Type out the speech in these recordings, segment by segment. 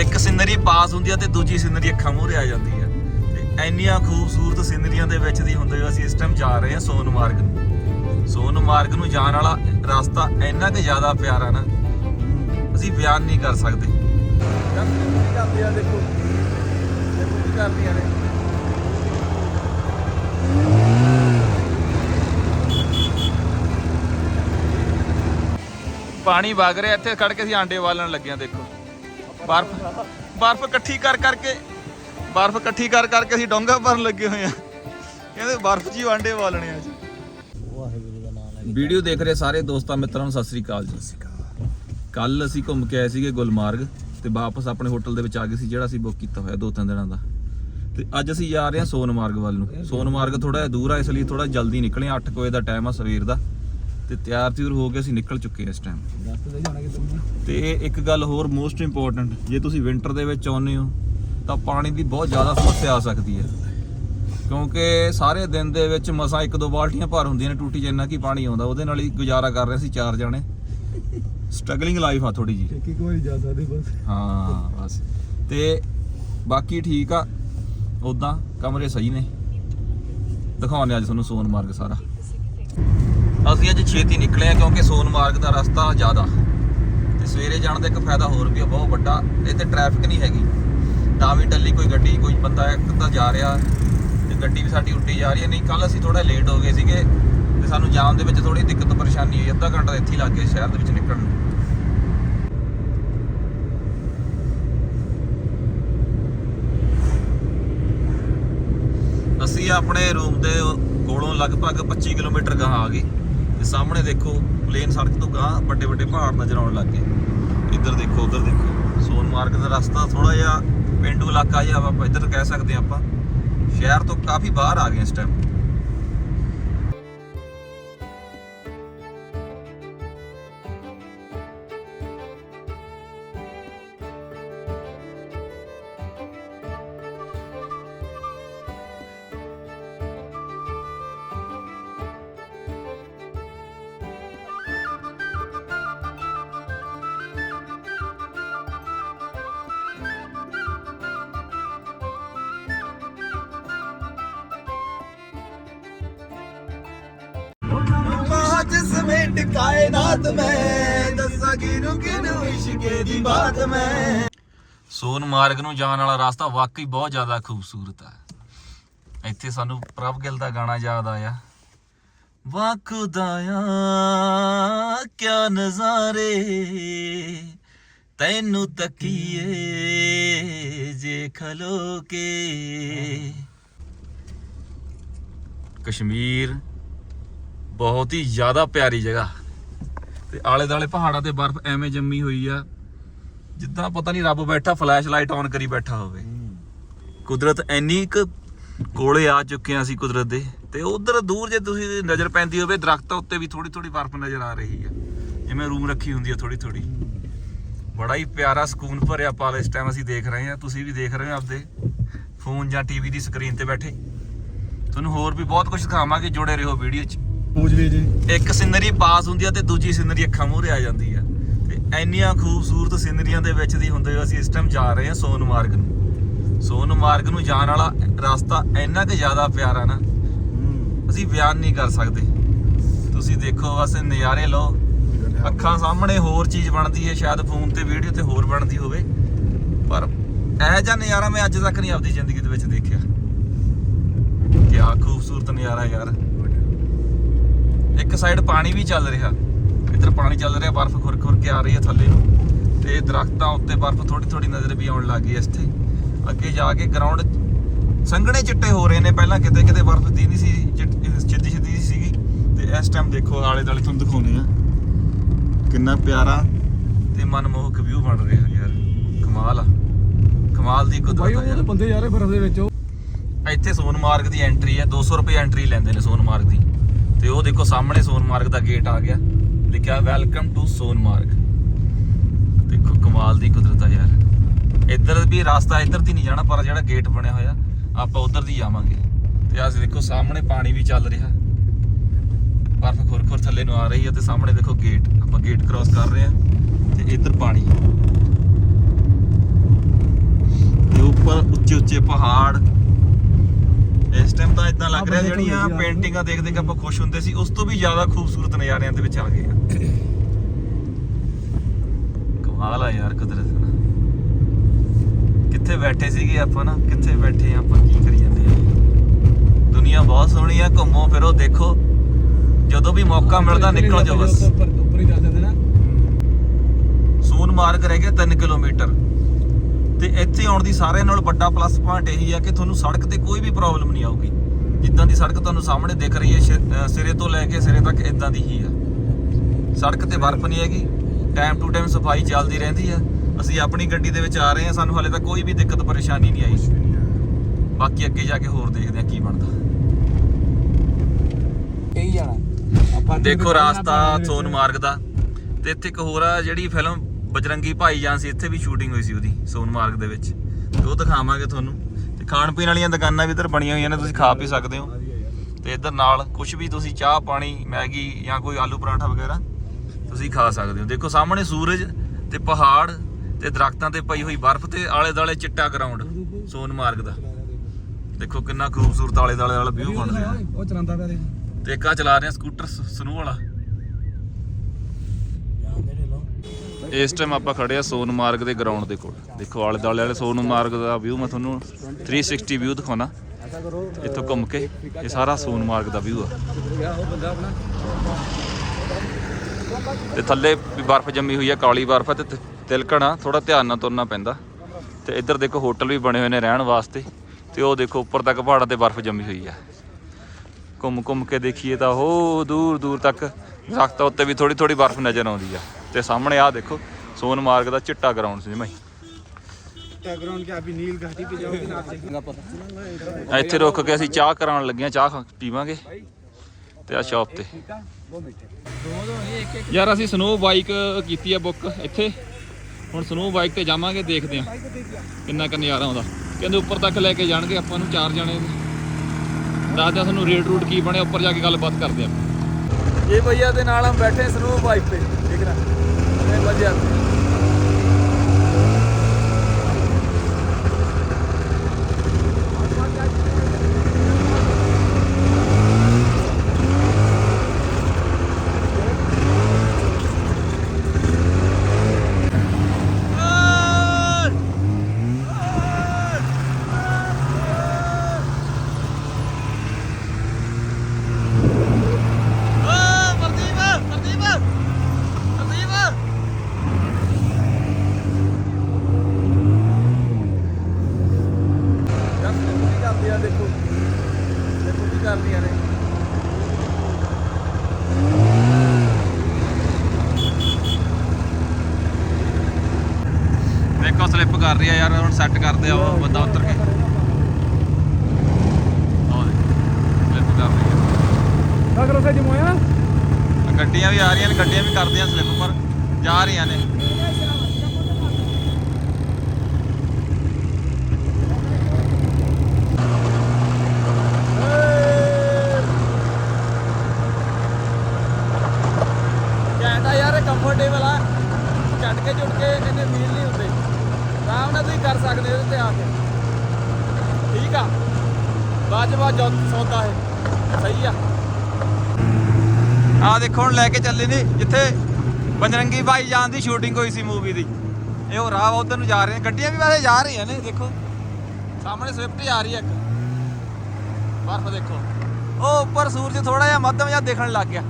ਇੱਕ ਸਿਨਰੀ ਪਾਸ ਹੁੰਦੀ ਆ ਤੇ ਦੂਜੀ ਸਿਨਰੀ ਅੱਖਾਂ ਮੂਹਰੇ ਆ ਜਾਂਦੀ ਆ। ਤੇ ਇੰਨੀਆਂ ਖੂਬਸੂਰਤ ਸਿਨਰੀਆਂ ਦੇ ਵਿੱਚ ਦੀ ਹੁੰਦੇ ਹੋਏ ਅਸੀਂ ਇਸ ਟਾਈਮ ਜਾ ਰਹੇ ਹਾਂ ਸੋਨਮਾਰਗ ਨੂੰ। ਸੋਨਮਾਰਗ ਨੂੰ ਜਾਣ ਵਾਲਾ ਰਸਤਾ ਇੰਨਾ ਕਿ ਜ਼ਿਆਦਾ ਪਿਆਰਾ ਨਾ, ਅਸੀਂ ਬਿਆਨ ਨਹੀਂ ਕਰ ਸਕਦੇ। ਜਾਂਦੇ ਆ ਦੇਖੋ ਦੇਖੋ ਕੀ ਕਰਦੀਆਂ ਨੇ ਪਾਣੀ ਵਗ ਰਿਹਾ, ਇੱਥੇ ਖੜ ਕੇ ਅਸੀਂ ਆਂਡੇ ਵਾਲਣ ਲੱਗਿਆ ਦੇਖੋ। ਬਰਫ਼ ਬਰਫ਼ ਇਕੱਠੀ ਕਰ ਕਰਕੇ, ਬਰਫ਼ ਇਕੱਠੀ ਕਰ ਕਰਕੇ ਅਸੀਂ ਡੋਂਗਾ ਭਰਨ ਲੱਗੇ ਹੋਏ ਆ ਕਹਿੰਦੇ ਬਰਫ਼ 'ਚ ਹੀ ਆਂਡੇ ਵਾਲਣੇ ਆ ਵੀਡੀਓ ਦੇਖ ਰਹੇ ਸਾਰੇ ਦੋਸਤਾਂ, ਮਿੱਤਰਾਂ ਨੂੰ ਸਤਿ ਸ੍ਰੀ ਅਕਾਲ ਜੀ। ਕੱਲ ਅਸੀਂ ਘੁੰਮ ਕੇ ਆਏ ਸੀਗੇ ਗੁਲਮਾਰਗ ਤੇ ਵਾਪਸ ਆਪਣੇ ਹੋਟਲ ਦੇ ਵਿੱਚ ਆ ਗਏ ਸੀ, ਜਿਹੜਾ ਅਸੀਂ ਬੁੱਕ ਕੀਤਾ ਹੋਇਆ ਦੋ ਤਿੰਨ ਦਿਨਾਂ ਦਾ। ਤੇ ਅੱਜ ਅਸੀਂ ਜਾ ਰਹੇ ਹਾਂ ਸੋਨਮਾਰਗ ਵੱਲ ਨੂੰ। ਸੋਨਮਾਰਗ ਥੋੜਾ ਦੂਰ ਆ, ਇਸ ਲਈ ਥੋੜਾ ਜਲਦੀ ਨਿਕਲੇ 8 ਵਜੇ ਦਾ ਟਾਈਮ ਆ ਸਵੇਰ ਦਾ। ਤੇ ਤਿਆਰ ਤਿਉਰ ਹੋ ਕੇ ਅਸੀਂ ਨਿਕਲ ਚੁੱਕੇ ਹਾਂ ਇਸ ਟਾਈਮ ਤੇ ਇੱਕ ਗੱਲ ਹੋਰ ਮੋਸਟ ਇੰਪੋਰਟੈਂਟ ਜੇ ਤੁਸੀਂ ਵਿੰਟਰ ਦੇ ਵਿੱਚ ਆਉਂਦੇ ਹੋ ਤਾਂ ਪਾਣੀ ਦੀ ਬਹੁਤ ਜ਼ਿਆਦਾ ਸਮੱਸਿਆ ਆ ਸਕਦੀ ਹੈ। ਕਿਉਂਕਿ ਸਾਰੇ ਦਿਨ ਦੇ ਵਿੱਚ ਮਸਾਂ ਇੱਕ ਦੋ ਬਾਲਟੀਆਂ ਭਰ ਹੁੰਦੀਆਂ ਨੇ ਟੂਟੀ ਇੰਨਾ ਕੀ ਪਾਣੀ ਆਉਂਦਾ। ਉਹਦੇ ਨਾਲ ਹੀ ਗੁਜ਼ਾਰਾ ਕਰ ਰਹੇ ਸੀ ਚਾਰ ਜਣੇ। ਸਟਰਗਲਿੰਗ ਲਾਈਫ ਆ ਥੋੜੀ ਜੀ ਟੇਕੀ ਕੋਈ ਜਾ ਸਕਦੇ ਬਸ। ਹਾਂ ਬਸ। ਤੇ ਬਾਕੀ ਠੀਕ ਆ। ਉਦਾਂ ਕਮਰੇ ਸਹੀ ਨੇ। ਦਿਖਾਉਂਦੇ ਅੱਜ ਤੁਹਾਨੂੰ ਸੋਨਮਾਰਗ ਸਾਰਾ। ਅਸੀਂ ਅੱਜ ਛੇਤੀ ਨਿਕਲੇ ਆ ਕਿਉਂਕਿ ਸੋਨਮਾਰਗ ਦਾ ਰਸਤਾ ਜ਼ਿਆਦਾ। ਤੇ ਸਵੇਰੇ ਜਾਣ ਦਾ ਇੱਕ ਫਾਇਦਾ ਹੋਰ ਵੀ ਆ, ਬਹੁਤ ਵੱਡਾ। ਇੱਥੇ ਟ੍ਰੈਫਿਕ ਨਹੀਂ ਹੈਗੀ। ਨਾ ਵੀ ਟੱਲੀ ਕੋਈ ਗੱਡੀ, ਕੋਈ ਬੰਦਾ ਇੱਕ ਤਾਂ ਜਾ ਰਿਹਾ ਤੇ ਗੱਡੀ ਵੀ ਸਾਡੀ ਉੱਡੀ ਜਾ ਰਹੀ ਹੈ। ਨਹੀਂ ਕੱਲ ਅਸੀਂ ਥੋੜਾ ਲੇਟ ਹੋ ਗਏ ਸੀਗੇ ਤੇ ਸਾਨੂੰ ਜਾਮ ਦੇ ਵਿੱਚ ਥੋੜੀ ਦਿੱਕਤ, ਪਰੇਸ਼ਾਨੀ ਹੋਈ। ਅੱਧਾ ਘੰਟਾ ਇੱਥੇ ਲੱਗ ਗਿਆ ਸ਼ਹਿਰ ਦੇ ਵਿੱਚ ਨਿਕਲਣ ਨੂੰ। ਅਸੀਂ ਆਪਣੇ ਰੂਮ ਦੇ ਕੋਲੋਂ ਲਗਭਗ 25 ਕਿਲੋਮੀਟਰ ਗਾਂ ਆ ਗਏ। ਤੇ ਸਾਹਮਣੇ ਦੇਖੋ ਪਲੇਨ ਸੜਕ ਤੋਂ ਗਾਂ ਵੱਡੇ ਵੱਡੇ ਪਹਾੜ ਨਜ਼ਰ ਆਉਣ ਲੱਗ ਗਏ। ਇੱਧਰ ਦੇਖੋ ਉੱਧਰ ਦੇਖੋ। ਸੋਨਮਾਰਗ ਦਾ ਰਸਤਾ ਥੋੜਾ ਜਿਹਾ ਪਿੰਡੂ ਇਲਾਕਾ ਜਿਹਾ ਵਾ, ਆਪਾਂ ਇੱਧਰ ਕਹਿ ਸਕਦੇ ਹਾਂ ਆਪਾਂ। ਸ਼ਹਿਰ ਤੋਂ ਕਾਫੀ ਬਾਹਰ ਆ ਗਏ ਇਸ ਟਾਈਮ ਐਂਡ ਕਾਇਨਾਤ ਮੈਂ। ਦੱਸਾਂਗੀ ਨੂੰ ਕਿਨੂੰ ਇਸ਼ਕੇ ਦੀ ਬਾਤ ਮੈਂ। ਸੋਨ ਮਾਰਗ ਨੂੰ ਜਾਣ ਵਾਲਾ ਰਸਤਾ ਵਾਕਈ ਬਹੁਤ ਜ਼ਿਆਦਾ ਖੂਬਸੂਰਤ ਹੈ ਇੱਥੇ ਸਾਨੂੰ ਪ੍ਰਭ ਗਿੱਲ ਦਾ ਗਾਣਾ ਯਾਦ ਆਇਆ। ਵਾ ਖੁਦਾਇਆ ਕਿਆ ਨਜ਼ਾਰੇ ਤੈਨੂੰ ਤੱਕੀਏ ਜੇ ਖਲੋ ਕੇ ਕਸ਼ਮੀਰ ਬਹੁਤ ਹੀ ਜ਼ਿਆਦਾ ਪਿਆਰੀ ਜਗ੍ਹਾ। ਤੇ ਆਲੇ ਦਾਲੇ ਪਹਾੜਾਂ ਤੇ ਬਰਫ਼ ਐਵੇਂ ਜੰਮੀ ਹੋਈ ਆ, ਜਿੱਦਾਂ ਪਤਾ ਨਹੀਂ ਰੱਬ ਬੈਠਾ ਫਲੈਸ਼ ਲਾਈਟ ਔਨ ਕਰੀ ਬੈਠਾ ਹੋਵੇ। ਕੁਦਰਤ ਇੰਨੀ ਕੁ ਕੋਲੇ ਆ ਚੁੱਕੇ ਆ ਅਸੀਂ ਕੁਦਰਤ ਦੇ। ਤੇ ਉਧਰ ਦੂਰ ਜੇ ਤੁਸੀਂ ਨਜ਼ਰ ਪੈਂਦੀ ਹੋਵੇ, ਦਰਖਤਾਂ ਉੱਤੇ ਵੀ ਥੋੜੀ ਥੋੜੀ ਬਰਫ਼ ਨਜ਼ਰ ਆ ਰਹੀ ਆ ਜਿਵੇਂ ਰੂਮ ਰੱਖੀ ਹੁੰਦੀ ਆ ਥੋੜੀ ਥੋੜੀ ਬੜਾ ਹੀ ਪਿਆਰਾ ਸਕੂਨ ਭਰਿਆ ਪਾਲ ਇਸ ਟਾਈਮ ਅਸੀਂ ਦੇਖ ਰਹੇ ਹਾਂ। ਤੁਸੀਂ ਵੀ ਦੇਖ ਰਹੇ ਹੋ ਆਪਦੇ ਫੋਨ ਜਾਂ ਟੀਵੀ ਦੀ ਸਕਰੀਨ ਤੇ ਬੈਠੇ। ਤੁਹਾਨੂੰ ਹੋਰ ਵੀ ਬਹੁਤ ਕੁਝ ਦਿਖਾਵਾਂਗੇ। ਜੁੜੇ ਰਹੋ ਵੀਡੀਓ 'ਚ। ਪੂਜ ਵੀ ਜੀ। ਇੱਕ ਸਿਨਰੀ ਪਾਸ ਹੁੰਦੀ ਆ ਤੇ ਦੂਜੀ ਸਿਨਰੀ ਅੱਖਾਂ ਮੂਹਰੇ ਆ ਜਾਂਦੀ ਆ। ਤੇ ਇੰਨੀਆਂ ਖੂਬਸੂਰਤ ਸਿਨਰੀਆਂ ਦੇ ਵਿੱਚ ਦੀ ਹੁੰਦੇ ਹੋਏ ਅਸੀਂ ਇਸ ਟਾਈਮ ਜਾ ਰਹੇ ਹਾਂ ਸੋਨਮਾਰਗ ਨੂੰ। ਸੋਨਮਾਰਗ ਨੂੰ ਜਾਣ ਵਾਲਾ ਰਸਤਾ ਇੰਨਾ ਕਿ ਜ਼ਿਆਦਾ ਪਿਆਰਾ ਨਾ ਅਸੀਂ ਬਿਆਨ ਨਹੀਂ ਕਰ ਸਕਦੇ। ਤੁਸੀਂ ਦੇਖੋ ਬਸ ਨਜ਼ਾਰੇ ਲਓ। ਅੱਖਾਂ ਸਾਹਮਣੇ ਹੋਰ ਚੀਜ਼ ਬਣਦੀ ਹੈ ਸ਼ਾਇਦ ਫੋਨ ਤੇ ਵੀਡੀਓ ਤੇ ਹੋਰ ਬਣਦੀ ਹੋਵੇ। ਪਰ ਇਹ ਜਿਹਾ ਨਜ਼ਾਰਾ ਮੈਂ ਅੱਜ ਤੱਕ ਨਹੀਂ ਆਪਦੀ ਜ਼ਿੰਦਗੀ ਦੇ ਵਿੱਚ ਦੇਖਿਆ। ਕਿਆ ਖੂਬਸੂਰਤ ਨਜ਼ਾਰਾ ਯਾਰ। ਇੱਕ ਸਾਈਡ ਪਾਣੀ ਵੀ ਚੱਲ ਰਿਹਾ। ਇੱਧਰ ਪਾਣੀ ਚੱਲ ਰਿਹਾ ਬਰਫ਼ ਖੁਰ ਖੁਰ ਕੇ ਆ ਰਹੀ ਹੈ ਥੱਲੇ। ਨੂੰ ਤੇ ਦਰਖਤਾਂ ਉੱਤੇ ਬਰਫ਼ ਥੋੜੀ ਥੋੜੀ ਨਜ਼ਰ ਵੀ ਆਉਣ ਲੱਗ ਗਈ ਤੇ ਅੱਗੇ ਜਾ ਕੇ ਗਰਾਊਂਡ ਸੰਘਣੇ ਚਿੱਟੇ ਹੋ ਰਹੇ ਨੇ। ਪਹਿਲਾਂ ਕਿਤੇ ਕਿਤੇ ਬਰਫ਼ ਦੀ ਨਹੀਂ ਸੀ ਚਿੱਟੀ ਚਿੱਟੀ ਸੀਗੀ। ਤੇ ਇਸ ਟਾਈਮ ਦੇਖੋ ਆਲੇ ਦੁਆਲੇ ਤੁਹਾਨੂੰ ਦਿਖਾਉਨੇ ਆ ਕਿੰਨਾ ਪਿਆਰਾ ਤੇ ਮਨਮੋਹਕ ਵਿਊ ਬਣ ਰਿਹਾ ਯਾਰ। ਕਮਾਲ ਆ। ਕਮਾਲ ਦੀ ਕੁਦਰਤ ਆ ਯਾਰ। ਬੰਦੇ ਰਹੇ ਬਰਫ਼ ਦੇ ਵਿੱਚ ਉਹ। ਇੱਥੇ ਸੋਨਮਾਰਗ ਦੀ ਐਂਟਰੀ ਹੈ। 200 ਰੁਪਏ ਐਂਟਰੀ ਲੈਂਦੇ ਨੇ ਸੋਨਮਾਰਗ ਦੀ। ਤੇ ਉਹ ਦੇਖੋ ਸਾਹਮਣੇ ਸੋਨਮਾਰਗ ਦਾ ਗੇਟ ਆ ਗਿਆ। ਲਿਖਿਆ ਵੈਲਕਮ ਟੂ ਸੋਨਮਾਰਗ। ਦੇਖੋ, ਕਮਾਲ ਦੀ ਕੁਦਰਤ ਆ ਯਾਰ। ਇੱਧਰ ਵੀ ਰਸਤਾ ਇੱਧਰ ਦੀ ਨਹੀਂ ਜਾਣਾ, ਪਰ ਜਿਹੜਾ ਗੇਟ ਬਣਿਆ ਹੋਇਆ, ਆਪਾਂ ਉੱਧਰ ਦੀ ਜਾਵਾਂਗੇ। ਤੇ ਆਹ ਦੇਖੋ, ਸਾਹਮਣੇ ਪਾਣੀ ਵੀ ਚੱਲ ਰਿਹਾ। ਬਰਫ਼ ਖੁਰ ਖੁਰ ਥੱਲੇ ਨੂੰ ਆ ਰਹੀ ਹੈ ਤੇ ਸਾਹਮਣੇ ਦੇਖੋ ਗੇਟ ਆਪਾਂ ਗੇਟ ਕ੍ਰਾਸ ਕਰ ਰਹੇ ਹਾਂ ਤੇ ਇੱਧਰ ਪਾਣੀ। ਉੱਚੇ ਉੱਚੇ ਪਹਾੜ ਇਸ ਟਾਈਮ ਤਾਂ ਇਦਾਂ ਲੱਗ ਰਿਹਾ ਜਿਹੜੀਆਂ ਪੇਂਟਿੰਗਾਂ ਦੇਖ ਦੇਖ ਆਪਾਂ ਖੁਸ਼ ਹੁੰਦੇ ਸੀ ਉਸ ਤੋਂ ਵੀ ਜ਼ਿਆਦਾ ਖੂਬਸੂਰਤ ਨਜ਼ਾਰਿਆਂ ਦੇ ਵਿੱਚ ਆ ਗਏ ਆ। ਕਮਾਲ ਆ ਯਾਰ ਕੁਦਰਤ ਕਿੱਥੇ ਬੈਠੇ ਸੀਗੇ ਆਪਾਂ ਨਾ ਕਿੱਥੇ ਬੈਠੇ ਆਪਾਂ ਕੀ ਕਰੀ ਜਾਂਦੇ ਆ। ਦੁਨੀਆ ਬਹੁਤ ਸੋਹਣੀ ਆ ਘੁੰਮੋ ਫਿਰੋ ਦੇਖੋ। ਜਦੋਂ ਵੀ ਮੌਕਾ ਮਿਲਦਾ ਨਿਕਲ ਜਾਓ ਬਸ। ਉੱਪਰ ਉੱਪਰ ਹੀ ਚੱਲ ਜਾਂਦੇ ਨਾ। ਸੋਨਮਾਰਗ ਰਹਿ ਗਿਆ 3 ਕਿਲੋਮੀਟਰ। ਤੇ ਇੱਥੇ ਆਉਣ ਦੀ ਸਾਰਿਆਂ ਨਾਲ ਵੱਡਾ ਪਲੱਸ ਪੁਆਇੰਟ ਇਹੀ ਆ ਕਿ ਤੁਹਾਨੂੰ ਸੜਕ ਤੇ ਕੋਈ ਵੀ ਪ੍ਰੋਬਲਮ ਨਹੀਂ ਆਊਗੀ। ਜਿੱਦਾਂ ਦੀ ਸੜਕ ਤੁਹਾਨੂੰ ਸਾਹਮਣੇ ਦਿਖ ਰਹੀ ਹੈ ਸਿਰੇ ਤੋਂ ਲੈ ਕੇ ਸਿਰੇ ਤੱਕ ਇਦਾਂ ਦੀ ਹੀ ਆ। ਸੜਕ ਤੇ ਬਰਫ਼ ਨਹੀਂ ਹੈਗੀ ਟਾਈਮ ਟੂ ਟਾਈਮ ਸਫ਼ਾਈ ਚੱਲਦੀ ਰਹਿੰਦੀ ਆ। ਅਸੀਂ ਆਪਣੀ ਗੱਡੀ ਦੇ ਵਿੱਚ ਆ ਰਹੇ ਹਾਂ ਸਾਨੂੰ ਹਾਲੇ ਤੱਕ ਕੋਈ ਵੀ ਦਿੱਕਤ ਪਰੇਸ਼ਾਨੀ ਨਹੀਂ ਆਈ। ਬਾਕੀ ਅੱਗੇ ਜਾ ਕੇ ਹੋਰ ਦੇਖਦੇ ਆ ਕੀ ਬਣਦਾ। ਕਹੀ ਜਾਣਾ ਆਪਾਂ ਦੇਖੋ ਰਾਸਤਾ ਸੋਨਮਾਰਗ ਦਾ। ਤੇ ਇੱਥੇ ਇੱਕ ਹੋਰ ਆ ਜਿਹੜੀ ਫਿਲਮ ਬਜਰੰਗੀ ਭਾਈਜਾਨ ਸੀ ਇੱਥੇ ਵੀ ਸ਼ੂਟਿੰਗ ਹੋਈ ਸੀ ਉਹਦੀ ਸੋਨਮਾਰਗ ਦੇ ਵਿੱਚ। ਤੇ ਉਹ ਦਿਖਾਵਾਂਗੇ ਤੁਹਾਨੂੰ। ਤੇ ਖਾਣ ਪੀਣ ਵਾਲੀਆਂ ਦੁਕਾਨਾਂ ਵੀ ਇੱਧਰ ਬਣੀਆਂ ਹੋਈਆਂ ਨੇ ਤੁਸੀਂ ਖਾ ਪੀ ਸਕਦੇ ਹੋ। ਤੇ ਇੱਧਰ ਨਾਲ ਕੁਝ ਵੀ ਤੁਸੀਂ ਚਾਹ ਪਾਣੀ ਮੈਗੀ ਜਾਂ ਕੋਈ ਆਲੂ ਪਰਾਂਠਾ ਵਗੈਰਾ ਤੁਸੀਂ ਖਾ ਸਕਦੇ ਹੋ। ਦੇਖੋ ਸਾਹਮਣੇ ਸੂਰਜ ਤੇ ਪਹਾੜ ਤੇ ਦਰਖਤਾਂ ਤੇ ਪਈ ਹੋਈ ਬਰਫ਼ ਤੇ ਆਲੇ ਦਾਲੇ ਚਿੱਟਾ ਗਰਾਊਂਡ ਸੋਨਮਾਰਗ ਦਾ। ਦੇਖੋ ਕਿੰਨਾ ਖੂਬਸੂਰਤ ਆਲੇ ਦਾਲੇ ਵਾਲਾ ਵਿਊ ਬਣ ਰਿਹਾ। ਉਹ ਚਲਾਉਂਦਾ ਪਿਆ ਤੇ ਇੱਕ ਆ ਚਲਾ ਰਿਹਾ ਸਕੂਟਰ ਸਨੂ ਵਾਲਾ। ਇਸ ਟਾਈਮ ਆਪਾਂ ਖੜੇ ਆ ਸੋਨਮਾਰਗ ਦੇ ਗਰਾਊਂਡ ਦੇ ਕੋਲ। ਦੇਖੋ ਆਲੇ ਦੁਆਲੇ ਵਾਲੇ ਸੋਨਮਾਰਗ ਦਾ ਵਿਊ ਮੈਂ ਤੁਹਾਨੂੰ 360 ਵਿਊ ਦਿਖਾਉਣਾ। ਇੱਥੋਂ ਘੁੰਮ ਕੇ ਇਹ ਸਾਰਾ ਸੋਨ ਮਾਰਗ ਦਾ ਵਿਊ ਆ। ਗਿਆ ਤੇ ਥੱਲੇ ਵੀ ਬਰਫ਼ ਜੰਮੀ ਹੋਈ ਆ, ਕਾਲੀ ਬਰਫ਼ ਆ ਤੇ ਤਿਲਕਣਾ ਥੋੜਾ ਧਿਆਨ ਨਾਲ ਤੁਰਨਾ ਪੈਂਦਾ। ਤੇ ਇੱਧਰ ਦੇਖੋ ਹੋਟਲ ਵੀ ਬਣੇ ਹੋਏ ਨੇ ਰਹਿਣ ਵਾਸਤੇ। ਤੇ ਉਹ ਦੇਖੋ ਉੱਪਰ ਤੱਕ ਪਹਾੜਾਂ ਤੇ ਬਰਫ਼ ਜੰਮੀ ਹੋਈ ਆ। ਘੁੰਮ ਘੁੰਮ ਕੇ ਦੇਖੀਏ ਤਾਂ ਉਹ ਦੂਰ ਦੂਰ ਤੱਕ ਦਰਖਤਾਂ ਉੱਤੇ ਵੀ ਥੋੜੀ ਥੋੜੀ ਬਰਫ਼ ਨਜ਼ਰ ਆਉਂਦੀ ਆ। ਤੇ ਸਾਹਮਣੇ ਆ ਦੇਖੋ ਸੋਨਮਾਰਗ ਦਾ ਚਿੱਟਾ ਗਰਾਊਂਡ ਸੀ ਮੈਂ बैकग्राउंड के अभी नील घाटी पे जाओगे ना आपसे पता ਇੱਥੇ ਰੁਕ ਕੇ ਅਸੀਂ ਚਾਹ ਕਰਾਉਣ ਲੱਗੇ ਆ ਚਾਹ ਖਾ- ਪੀਵਾਂਗੇ ਤੇ ਆ ਸ਼ਾਪ ਤੇ दो मीटर दो दो नहीं एक एक ਯਾਰ ਅਸੀਂ ਸਨੋ ਬਾਈਕ ਕੀਤੀ ਆ ਬੁੱਕ ਇੱਥੇ ਹੁਣ ਸਨੋ ਬਾਈਕ ਤੇ ਜਾਵਾਂਗੇ ਦੇਖਦੇ ਆ ਕਿੰਨਾ ਕੁ ਨਜ਼ਾਰਾ ਆਉਂਦਾ ਕਹਿੰਦੇ ਉੱਪਰ ਤੱਕ ਲੈ ਕੇ ਜਾਣਗੇ ਆਪਾਂ ਨੂੰ ਚਾਰ ਜਣੇ ਦੱਸਦੇ ਆ ਤੁਹਾਨੂੰ ਰੇਟ ਰੂਟ ਕੀ ਬਣਿਆ ਉੱਪਰ ਜਾ ਕੇ ਗੱਲਬਾਤ ਕਰਦੇ ਆ ये भैया के नाल हम बैठे हैं स्नो बाइक पे देख रहा है मजे आते हैं ਕਰ ਰਿਹਾ ਯਾਰ ਹੁਣ ਸੈੱਟ ਕਰਦੇ ਆ ਉਹ ਬੰਦਾ ਉਤਰ ਕੇ। ਗੱਡੀਆਂ ਵੀ ਆ ਰਹੀਆਂ ਨੇ ਗੱਡੀਆਂ ਵੀ ਕਰਦੀਆਂ ਸਲਿੱਪ ਪਰ ਜਾ ਰਹੀਆਂ ਨੇ। ਆ ਦੇਖੋ ਹੁਣ ਲੈ ਕੇ ਚੱਲੇ ਨੇ ਜਿੱਥੇ ਬਜਰੰਗੀ ਭਾਈ ਜਾਨ ਦੀ ਸ਼ੂਟਿੰਗ ਹੋਈ ਸੀ ਮੂਵੀ ਦੀ। ਇਹ ਉਹ ਰਾਹ ਉਧਰ ਨੂੰ ਜਾ ਰਹੇ ਨੇ। ਗੱਡੀਆਂ ਵੀ ਵੈਸੇ ਜਾ ਰਹੀਆਂ ਨੇ, ਦੇਖੋ। ਸਾਹਮਣੇ ਸਵਿਫਟ ਆ ਰਹੀ ਹੈ ਇੱਕ। ਬਰਫ਼ ਦੇਖੋ। ਉਹ ਉੱਪਰ ਸੂਰਜ ਥੋੜਾ ਜਿਹਾ ਮੱਧਮ ਜਿਹਾ ਦੇਖਣ ਲੱਗ ਗਿਆ।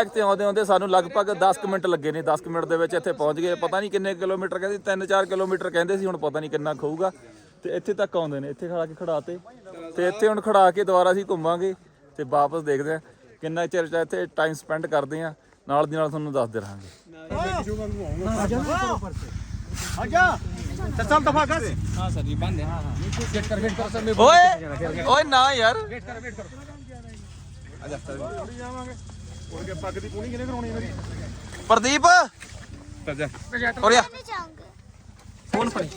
ਬਾਈਕ ਤੇ ਆਉਂਦੇ ਆਉਂਦੇ ਸਾਨੂੰ ਲਗਭਗ 10 ਕੁ ਮਿੰਟ ਲੱਗੇ ਨੇ। 10 ਕੁ ਮਿੰਟ ਦੇ ਵਿੱਚ ਇੱਥੇ ਪਹੁੰਚ ਗਏ। ਪਤਾ ਨਹੀਂ ਕਿੰਨੇ ਕਿਲੋਮੀਟਰ ਕਹਿੰਦੇ 3-4 ਕਿਲੋਮੀਟਰ ਕਹਿੰਦੇ ਸੀ ਹੁਣ ਪਤਾ ਨਹੀਂ ਕਿੰਨਾ ਖਊਗਾ। ਤੇ ਇੱਥੇ ਤੱਕ ਆਉਂਦੇ ਨੇ। ਇੱਥੇ ਖੜਾ ਕੇ ਖੜਾਤੇ। ਤੇ ਇੱਥੇ ਹੁਣ ਖੜਾ ਕੇ ਦੁਬਾਰਾ ਅਸੀਂ ਘੁੰਮਾਂਗੇ ਤੇ ਵਾਪਸ ਦੇਖਦੇ ਆ ਕਿੰਨਾ ਚਿਰ ਚ ਇੱਥੇ ਟਾਈਮ ਸਪੈਂਡ ਕਰਦੇ ਆ ਨਾਲ ਦੀ ਨਾਲ ਤੁਹਾਨੂੰ ਦੱਸਦੇ ਰਹਾਂਗੇ। ਓਏ ਓਏ ਨਾ ਯਾਰ। ਪ੍ਰਦੀਪ! ਫੋਨ ਫੜੀ।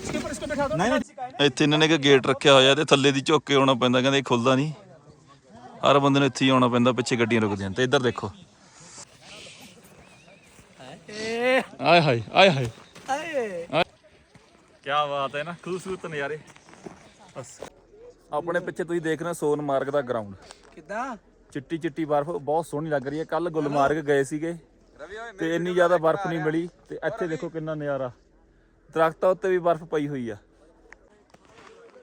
ਇੱਥੇ ਇਹਨਾਂ ਨੇ ਇੱਕ ਗੇਟ ਰੱਖਿਆ ਹੋਇਆ ਤੇ ਥੱਲੇ ਦੀ ਝੁੱਕ ਕੇ ਆਉਣਾ ਪੈਂਦਾ ਕਹਿੰਦੇ ਇਹ ਖੁੱਲਦਾ ਨਹੀਂ। ਹਰ ਬੰਦੇ ਨੂੰ ਇੱਥੇ ਹੀ ਆਉਣਾ ਪੈਂਦਾ ਪਿੱਛੇ ਗੱਡੀਆਂ ਰੁਕਦੀਆਂ ਤੇ ਇੱਧਰ ਦੇਖੋ। ਆਏ ਹਾਏ ਆਏ ਹਾਏ। ਕੀ ਬਾਤ ਹੈ ਨਾ ਖੂਬਸੂਰਤ ਨਜ਼ਾਰੇ। ਬਸ। ਆਪਣੇ ਪਿੱਛੇ ਤੁਸੀਂ ਦੇਖ ਰਹੇ ਹੋ ਸੋਨਮਾਰਗ ਦਾ ਗਰਾਊਂਡ ਕਿੱਦਾਂ? ਚਿੱਟੀ ਚਿੱਟੀ ਬਰਫ਼ ਬਹੁਤ ਸੋਹਣੀ ਲੱਗ ਰਹੀ ਹੈ। ਕੱਲ ਗੁਲਮਾਰਗ ਗਏ ਸੀਗੇ ਤੇ ਇੰਨੀ ਜ਼ਿਆਦਾ ਬਰਫ਼ ਨਹੀਂ ਮਿਲੀ ਤੇ ਇੱਥੇ ਦੇਖੋ ਕਿੰਨਾ ਨਜ਼ਾਰਾ। ਦਰਖਤਾਂ ਉੱਤੇ ਵੀ ਬਰਫ਼ ਪਈ ਹੋਈ ਆ।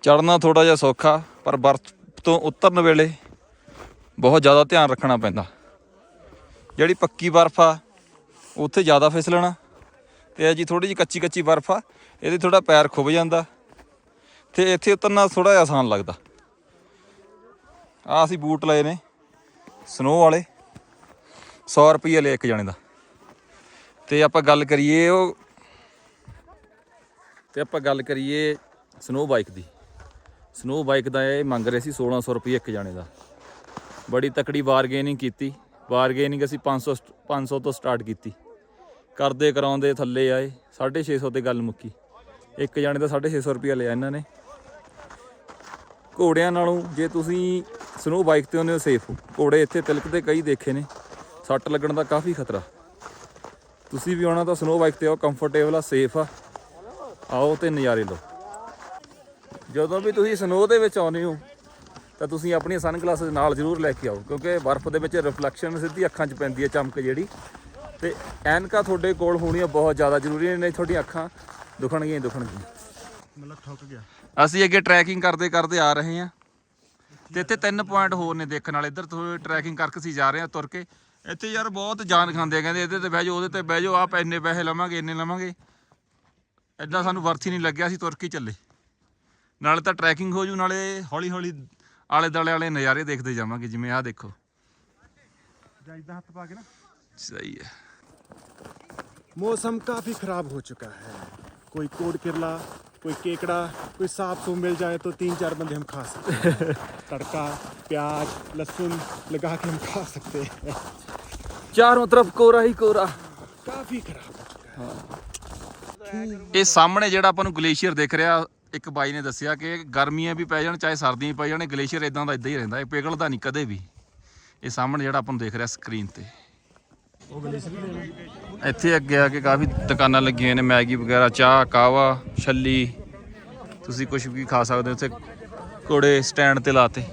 ਚੜਨਾ ਥੋੜਾ ਜਿਹਾ ਸੌਖਾ ਪਰ ਬਰਫ਼ ਤੋਂ ਉਤਰਨ ਵੇਲੇ ਬਹੁਤ ਜ਼ਿਆਦਾ ਧਿਆਨ ਰੱਖਣਾ ਪੈਂਦਾ। ਜਿਹੜੀ ਪੱਕੀ ਬਰਫ਼ ਆ ਉੱਥੇ ਜ਼ਿਆਦਾ ਫਿਸਲਣਾ ਤੇ ਇਹ ਜੀ ਥੋੜੀ ਜਿਹੀ ਕੱਚੀ ਕੱਚੀ ਬਰਫ਼ ਆ ਇਹਦੇ ਥੋੜਾ ਪੈਰ ਖੁੱਭ ਜਾਂਦਾ। ਤੇ ਇੱਥੇ ਉਤਰਨਾ ਥੋੜਾ ਜਿਹਾ ਆਸਾਨ ਲੱਗਦਾ। ਆ ਅਸੀਂ ਬੂਟ ਲਏ ਨੇ। ਸਨੋ ਵਾਲੇ। 100 ਰੁਪਏ ਲੈ ਇੱਕ ਜਣੇ ਦਾ। ਤੇ ਆਪਾਂ ਗੱਲ ਕਰੀਏ ਉਹ ਤੇ ਆਪਾਂ ਗੱਲ ਕਰੀਏ ਸਨੋ ਬਾਈਕ ਦੀ। ਸਨੋ ਬਾਈਕ ਦਾ ਇਹ ਮੰਗ ਰਹੇ ਸੀ 1600 ਰੁਪਏ ਇੱਕ ਜਣੇ ਦਾ। ਬੜੀ ਤਕੜੀ ਬਾਰਗੇਨਿੰਗ ਕੀਤੀ। ਬਾਰਗੇਨਿੰਗ ਅਸੀਂ 500 ਸਟ- 500 ਤੋਂ ਸਟਾਰਟ ਕੀਤੀ। ਕਰਦੇ ਕਰਾਉਂਦੇ ਥੱਲੇ ਆਏ। 650 ਤੇ ਗੱਲ ਮੁੱਕੀ। ਇੱਕ ਜਣੇ ਦਾ 650 ਰੁਪਏ ਲਿਆ ਇਹਨਾਂ ਨੇ। ਘੋੜਿਆਂ ਨਾਲੋਂ ਜੇ ਤੁਸੀਂ ਸਨੋ ਬਾਈਕ ਤੇ ਹੋ ਸੇਫ ਹੋ ਘੋੜੇ ਇੱਥੇ ਤਿਲਕਦੇ ਕਈ ਦੇਖੇ ਨੇ। ਸੱਟ ਲੱਗਣ ਦਾ ਕਾਫੀ ਖਤਰਾ। ਤੁਸੀਂ ਵੀ ਆਉਣਾ ਤਾਂ ਸਨੋ ਬਾਈਕ ਤੇ ਆਓ ਕੰਫਰਟੇਬਲ ਆ ਸੇਫ ਆ। ਆਓ ਤੇ ਨਜ਼ਾਰੇ ਲਓ। ਜਦੋਂ ਵੀ ਤੁਸੀਂ ਸਨੋ ਦੇ ਵਿੱਚ ਆਉਂਦੇ ਹੋ ਤਾਂ ਤੁਸੀਂ ਆਪਣੀਆਂ ਸਨਗਲਾਸਸ ਨਾਲ ਜ਼ਰੂਰ ਲੈ ਕੇ ਆਓ ਕਿਉਂਕਿ ਬਰਫ਼ ਦੇ ਵਿੱਚ ਰਿਫਲੈਕਸ਼ਨ ਸਿੱਧੀ ਅੱਖਾਂ 'ਚ ਪੈਂਦੀ ਹੈ ਚਮਕ ਜਿਹੜੀ। ਤੇ ਐਨਕਾਂ ਤੁਹਾਡੇ ਕੋਲ ਹੋਣੀਆਂ ਬਹੁਤ ਜ਼ਿਆਦਾ ਜ਼ਰੂਰੀ ਨੇ ਨਹੀਂ ਤੁਹਾਡੀਆਂ ਅੱਖਾਂ ਦੁਖਣਗੀਆਂ ਦੁਖਣਗੀਆਂ। ਮਤਲਬ ਠੁੱਕ ਗਿਆ। ਅਸੀਂ ਅੱਗੇ ਟਰੈਕਿੰਗ ਕਰਦੇ ਕਰਦੇ ਆ ਰਹੇ ਹਾਂ। ਤੇ ਇੱਥੇ ਤਿੰਨ ਪੁਆਇੰਟ ਹੋਰ ਨੇ ਦੇਖਣ ਵਾਲੇ ਇੱਧਰ ਤੋਂ ਟਰੈਕਿੰਗ ਕਰਕੇ ਅਸੀਂ ਜਾ ਰਹੇ ਹਾਂ ਤੁਰ ਕੇ ਇੱਥੇ ਯਾਰ ਬਹੁਤ ਜਾਨ ਖਾਂਦੇ ਆ ਕਹਿੰਦੇ ਇਹਦੇ ਤੇ ਬਹਿ ਜਾਓ ਉਹਦੇ ਤੇ ਬਹਿ ਜਾਓ ਆਪ ਇੰਨੇ ਪੈਸੇ ਲਵਾਂਗੇ ਇੰਨੇ ਲਵਾਂਗੇ ਐਦਾਂ ਸਾਨੂੰ ਵਰਥ ਹੀ ਨਹੀਂ ਲੱਗਿਆ ਅਸੀਂ ਤੁਰ ਕੇ ਹੀ ਚੱਲੇ ਨਾਲੇ ਤਾਂ ਟਰੈਕਿੰਗ ਹੋ ਜੂ ਨਾਲੇ ਹੌਲੀ ਹੌਲੀ ਆਲੇ ਦਾਲੇ ਵਾਲੇ ਨਜ਼ਾਰੇ ਦੇਖਦੇ ਜਾਵਾਂਗੇ ਜਿਵੇਂ ਆਹ ਦੇਖੋ ਜਾਂ ਇਦਾਂ ਹੱਥ ਪਾ ਕੇ ਨਾ ਸਹੀ ਹੈ मौसम काफी खराब हो चुका है कोई कोड किरला कोई केकड़ा कोई सांप सूप मिल जाए तो तीन चार बंदे हम खा सकते हैं तड़का प्याज लहसुन लगा के हम खा सकते हैं ਚਾਰੋਂ ਤਰਫ ਕੋਰਾ ਹੀ ਕੋਰਾ काफी खराब हो चुका है ਇਹ ਸਾਹਮਣੇ ਜਿਹੜਾ ਆਪਾਂ ਨੂੰ ਗਲੇਸ਼ੀਅਰ ਦਿਖ ਰਿਹਾ ਇੱਕ ਬਾਈ ਨੇ ਦੱਸਿਆ ਕਿ ਗਰਮੀਆਂ ਵੀ ਪੈ ਜਾਣ ਚਾਹੇ ਸਰਦੀਆਂ ਵੀ ਪੈ ਜਾਣ ਗਲੇਸ਼ੀਅਰ ਇਦਾਂ ਦਾ ਇਦਾਂ ਹੀ ਰਹਿੰਦਾ ਇਹ ਪਿਘਲਦਾ ਨਹੀਂ ਕਦੇ ਵੀ ਇਹ ਸਾਹਮਣੇ ਜਿਹੜਾ ਆਪਾਂ ਨੂੰ ਦਿਖ ਰਿਹਾ ਸਕਰੀਨ ਤੇ ਇੱਥੇ ਅੱਗੇ ਆ ਕੇ ਕਾਫੀ ਦੁਕਾਨਾਂ ਲੱਗੀਆਂ ਹੋਈਆਂ ਨੇ ਮੈਗੀ ਵਗੈਰਾ ਚਾਹ ਕਾਵਾ ਛੱਲੀ ਤੁਸੀਂ ਕੁਝ ਵੀ ਖਾ ਸਕਦੇ ਹੋ ਇੱਥੇ ਕੋੜੇ ਸਟੈਂਡ ਤੇ ਲਾਤੇ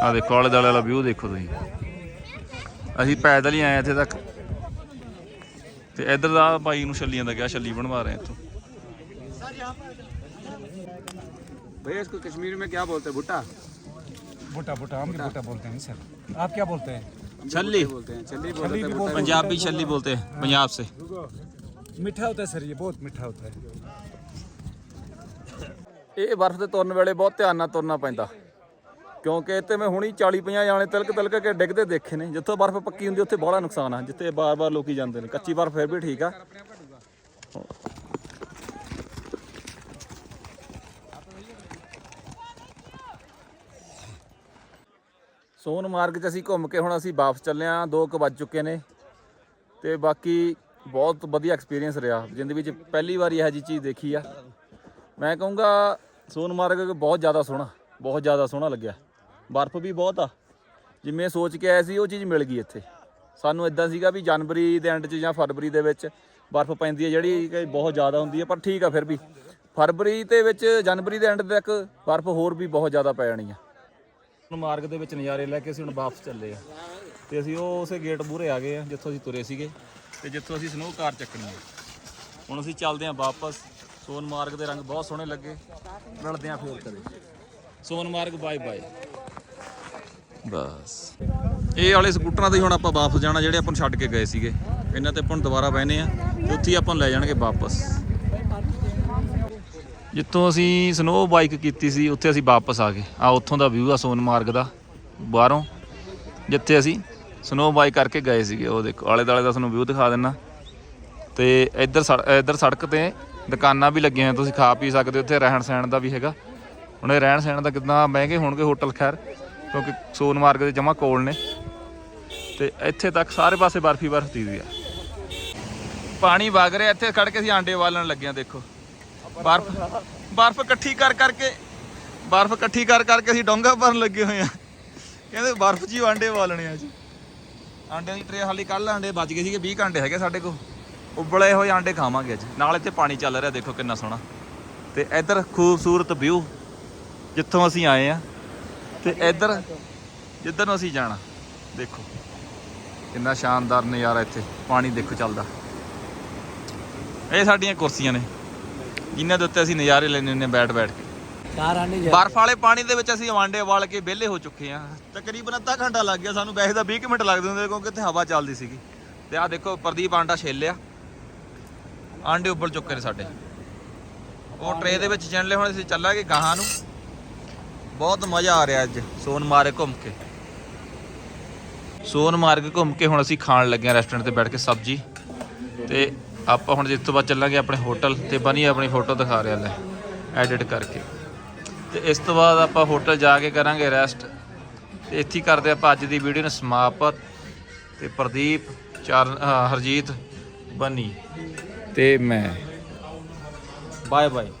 ਆ ਦੇਖੋ ਆਲੇ ਦੁਆਲੇ ਵਾਲਾ ਵਿਊ ਦੇਖੋ ਤੁਸੀਂ ਅਸੀਂ ਪੈਦਲ ਹੀ ਆਏ ਇੱਥੇ ਤੱਕ ਤੇ ਇਧਰ ਦਾ ਭਾਈ ਨੂੰ ਛੱਲੀਆਂ ਦਾ ਗਿਆ ਛੱਲੀ ਬਣਵਾ ਰਹੇ ਇੱਥੋਂ भैया इसको कश्मीर में क्या बोलते हैं भुट्टा भुट्टा भुट्टा हम भुट्टा बोलते हैं सर आप क्या बोलते हैं छल्ली बोलते हैं छल्ली बोलते हैं भुट्टा पंजाबी छल्ली बोलते हैं पंजाब से मीठा होता है सर ये बहुत मीठा होता है ਇਹ ਬਰਫ਼ ਤੇ ਤੁਰਨ ਵੇਲੇ ਬਹੁਤ ਧਿਆਨ ਨਾਲ ਤੁਰਨਾ ਪੈਂਦਾ ਕਿਉਂਕਿ ਇੱਥੇ ਮੈਂ ਹੁਣੀ 40 50 ਜਾਣੇ ਤਿਲਕ ਤਿਲਕ ਕੇ ਡਿੱਗਦੇ ਦੇਖੇ ਨੇ ਜਿੱਥੋਂ ਬਰਫ਼ ਪੱਕੀ ਹੁੰਦੀ ਉੱਥੇ ਬੜਾ ਨੁਕਸਾਨ ਆ ਜਿੱਥੇ ਬਾਰ-ਬਾਰ ਲੋਕੀ ਜਾਂਦੇ ਨੇ ਕੱਚੀ ਬਰਫ਼ ਫਿਰ ਵੀ ਠੀਕ ਆ ਸੋਨਮਾਰਗ 'ਚ ਅਸੀਂ ਘੁੰਮ ਕੇ ਹੁਣ ਅਸੀਂ ਵਾਪਸ ਚੱਲੇ ਆਂ 2 ਕੁ ਵੱਜ ਚੁੱਕੇ ਨੇ ਤੇ ਬਾਕੀ ਬਹੁਤ ਵਧੀਆ ਐਕਸਪੀਰੀਅੰਸ ਰਿਹਾ ਜ਼ਿੰਦਗੀ 'ਚ ਪਹਿਲੀ ਵਾਰੀ ਇਹੋ ਜਿਹੀ ਚੀਜ਼ ਦੇਖੀ ਆ। ਮੈਂ ਕਹੂੰਗਾ ਸੋਨਮਾਰਗ ਬਹੁਤ ਜ਼ਿਆਦਾ ਸੋਹਣਾ, ਬਹੁਤ ਜ਼ਿਆਦਾ ਸੋਹਣਾ ਲੱਗਿਆ। ਬਰਫ਼ ਵੀ ਬਹੁਤ ਆ। ਜਿਵੇਂ ਸੋਚ ਕੇ ਆਇਆ ਸੀ, ਉਹ ਚੀਜ਼ ਮਿਲ ਗਈ ਇੱਥੇ। ਸਾਨੂੰ ਇਦਾਂ ਸੀਗਾ ਵੀ ਜਨਵਰੀ ਦੇ ਐਂਡ 'ਚ ਜਾਂ ਫਰਵਰੀ ਦੇ ਵਿੱਚ ਬਰਫ਼ ਪੈਂਦੀ ਹੈ ਜਿਹੜੀ ਕਿ ਬਹੁਤ ਜ਼ਿਆਦਾ ਹੁੰਦੀ ਹੈ, ਪਰ ਠੀਕ ਆ ਫਿਰ ਵੀ। ਫਰਵਰੀ ਦੇ ਵਿੱਚ, ਜਨਵਰੀ ਦੇ ਐਂਡ ਤੱਕ ਬਰਫ਼ ਹੋਰ ਵੀ ਬਹੁਤ ਜ਼ਿਆਦਾ ਪੈ ਜਾਣੀ ਆ। ਮਾਰਗ ਦੇ ਵਿੱਚ ਨਜ਼ਾਰੇ ਲੈ ਕੇ ਅਸੀਂ ਹੁਣ ਵਾਪਸ ਚੱਲੇ ਆ। ਤੇ ਅਸੀਂ ਉਹ ਉਸੇ ਗੇਟ ਮੂਹਰੇ ਆ ਗਏ ਆ, ਜਿੱਥੋਂ ਅਸੀਂ ਤੁਰੇ ਸੀਗੇ ਤੇ ਜਿੱਥੋਂ ਅਸੀਂ ਸਨੋ ਕਾਰ ਚੱਕਣੀ ਹੈ ਹੁਣ ਅਸੀਂ ਚੱਲਦੇ ਆਂ ਵਾਪਸ। ਸੋਨ ਮਾਰਗ ਦੇ ਰੰਗ ਬਹੁਤ ਸੋਹਣੇ ਲੱਗੇ। ਰਲਦੇ ਆਂ ਫੇਰ ਕਦੇ। ਸੋਨ ਮਾਰਗ ਬਾਏ ਬਾਏ ਬਸ। ਇਹ ਵਾਲੇ ਸਕੂਟਰਾਂ ਤੇ ਹੀ ਹੁਣ ਆਪਾਂ ਵਾਪਸ ਜਾਣਾ, ਜਿਹੜੇ ਆਪਾਂ ਛੱਡ ਕੇ ਗਏ ਸੀਗੇ। ਇਹਨਾਂ ਤੇ ਆਪਾਂ ਦੁਬਾਰਾ ਬਹਿਨੇ ਆ। ਉੱਥੇ ਹੀ ਆਪਾਂ ਲੈ ਜਾਣਗੇ ਵਾਪਸ। ਜਿੱਥੋਂ ਅਸੀਂ ਸਨੋ ਬਾਈਕ ਕੀਤੀ ਸੀ, ਉੱਥੇ ਅਸੀਂ ਵਾਪਸ ਆ ਗਏ। ਆ ਉੱਥੋਂ ਦਾ ਵਿਊ ਆ ਸੋਨਮਾਰਗ ਦਾ, ਬਾਹਰੋਂ। ਜਿੱਥੇ ਅਸੀਂ ਸਨੋ ਬਾਈਕ ਕਰਕੇ ਗਏ ਸੀਗੇ, ਉਹ ਦੇਖੋ ਆਲੇ ਦਾਲੇ ਦਾ ਤੁਹਾਨੂੰ ਵਿਊ ਦਿਖਾ ਦਿੰਨਾ। ਤੇ ਇੱਧਰ ਸੜ- ਇੱਧਰ ਸੜਕ ਤੇ ਦੁਕਾਨਾਂ ਵੀ ਲੱਗੀਆਂ ਹੋਈਆਂ, ਤੁਸੀਂ ਖਾ ਪੀ ਸਕਦੇ ਹੋ, ਉੱਥੇ ਰਹਿਣ ਸਹਿਣ ਦਾ ਵੀ ਹੈਗਾ। ਉਹਨੇ ਰਹਿਣ ਸਹਿਣ ਦਾ ਕਿੰਨਾ ਮਹਿੰਗੇ ਹੋਣਗੇ ਹੋਟਲ, ਖੈਰ, ਕਿਉਂਕਿ ਸੋਨਮਾਰਗ ਦੇ ਜਮਾ ਕੋਲ ਨੇ। ਤੇ ਇੱਥੇ ਤੱਕ ਸਾਰੇ ਪਾਸੇ ਬਰਫੀ ਬਰਫ ਦੀ ਆ। ਪਾਣੀ ਵਗ ਰਿਹਾ, ਇੱਥੇ ਖੜ ਕੇ ਅਸੀਂ ਆਂਡੇ ਵਾਲਣ ਲੱਗਿਆ ਦੇਖੋ। ਬਰਫ ਬਰਫ ਇਕੱਠੀ ਕਰ ਕਰਕੇ, ਬਰਫ ਇਕੱਠੀ ਕਰ ਕਰਕੇ ਅਸੀਂ ਡੋਂਗਾ ਭਰਨ ਲੱਗੇ ਹੋਏ ਆ ਕਹਿੰਦੇ ਬਰਫ 'ਚ ਹੀ ਆਂਡੇ ਵਾਲਣੇ ਆ ਜੀ ਆਂਡਿਆਂ ਦੀ ਟਰੇ ਹਾਲੀ ਕੱਲ ਆਂਡੇ ਬਚ ਗਏ ਸੀਗੇ 20 ਘੰਟੇ ਹੈਗੇ ਸਾਡੇ ਕੋਲ। ਉਬਲੇ ਹੋਏ ਆਂਡੇ ਖਾਵਾਂਗੇ ਅੱਜ। ਨਾਲ ਇੱਥੇ ਪਾਣੀ ਚੱਲ ਰਿਹਾ, ਦੇਖੋ ਕਿੰਨਾ ਸੋਹਣਾ। ਤੇ ਇੱਧਰ ਖੂਬਸੂਰਤ ਵਿਊ, ਜਿੱਥੋਂ ਅਸੀਂ ਆਏ ਆ ਤੇ ਇੱਧਰ, ਜਿੱਧਰ ਨੂੰ ਅਸੀਂ ਜਾਣਾ, ਦੇਖੋ। ਕਿੰਨਾ ਸ਼ਾਨਦਾਰ ਨਜ਼ਾਰਾ ਇੱਥੇ, ਪਾਣੀ ਦੇਖੋ ਚੱਲਦਾ। ਇਹ ਸਾਡੀਆਂ ਕੁਰਸੀਆਂ ਨੇ। ਜਿਨ੍ਹਾਂ ਦੇ ਉੱਤੇ ਅਸੀਂ ਨਜ਼ਾਰੇ ਲੈਣੇ ਨੇ ਬੈਠ ਬੈਠ ਕੇ। ਕਾਰ ਆਣੀ ਬਰਫ਼ ਵਾਲੇ ਪਾਣੀ ਦੇ ਵਿੱਚ ਅਸੀਂ ਆਂਡੇ ਵਾਲ ਕੇ ਵਿਹਲੇ ਹੋ ਚੁੱਕੇ ਆ ਤਕਰੀਬਨ ਅੱਧਾ ਘੰਟਾ ਲੱਗ ਗਿਆ ਸਾਨੂੰ ਵੈਸੇ ਤਾਂ 20 ਕੁ ਮਿੰਟ ਲੱਗਦੇ ਹੁੰਦੇ ਕਿਉਂਕਿ ਇੱਥੇ ਹਵਾ ਚੱਲਦੀ ਸੀਗੀ। ਤੇ ਆਹ ਦੇਖੋ ਪ੍ਰਦੀਪ ਆਂਡਾ ਛੇਲਿਆ। ਆਂਡੇ ਉੱਬਲ ਚੁੱਕੇ ਨੇ ਸਾਡੇ। ਉਹ ਟਰੇ ਦੇ ਵਿੱਚ ਚਿਣ ਲਏ ਹੁਣ ਅਸੀਂ ਚੱਲਾਂਗੇ ਗਾਹਾਂ ਨੂੰ। ਬਹੁਤ ਮਜ਼ਾ ਆ ਰਿਹਾ ਅੱਜ ਸੋਨਮਾਰਗ ਘੁੰਮ ਕੇ। ਸੋਨਮਾਰਗ ਘੁੰਮ ਕੇ ਹੁਣ ਅਸੀਂ ਖਾਣ ਲੱਗੇ ਆ ਰੈਸਟੋਰੈਂਟ ਤੇ ਬੈਠ ਕੇ ਸਬਜ਼ੀ। ਤੇ ਆਪਾਂ ਹੁਣ ਜਿਸ ਤੋਂ ਬਾਅਦ ਚੱਲਾਂਗੇ ਆਪਣੇ ਹੋਟਲ ਤੇ ਬਣੀ ਆਪਣੀ ਫੋਟੋ ਦਿਖਾ ਰਿਹਾ ਲੈ ਐਡਿਟ ਕਰਕੇ। ਤੇ ਇਸ ਤੋਂ ਬਾਅਦ ਆਪਾਂ ਹੋਟਲ ਜਾ ਕੇ ਕਰਾਂਗੇ ਰੈਸਟ ਤੇ ਇੱਥੇ ਕਰਦੇ ਆਪਾਂ ਅੱਜ ਦੀ ਵੀਡੀਓ ਨੂੰ ਸਮਾਪਤ। ਤੇ ਪ੍ਰਦੀਪ, ਚਰਨ ਹਰਜੀਤ, ਬਨੀ ਤੇ ਮੈਂ। Bye bye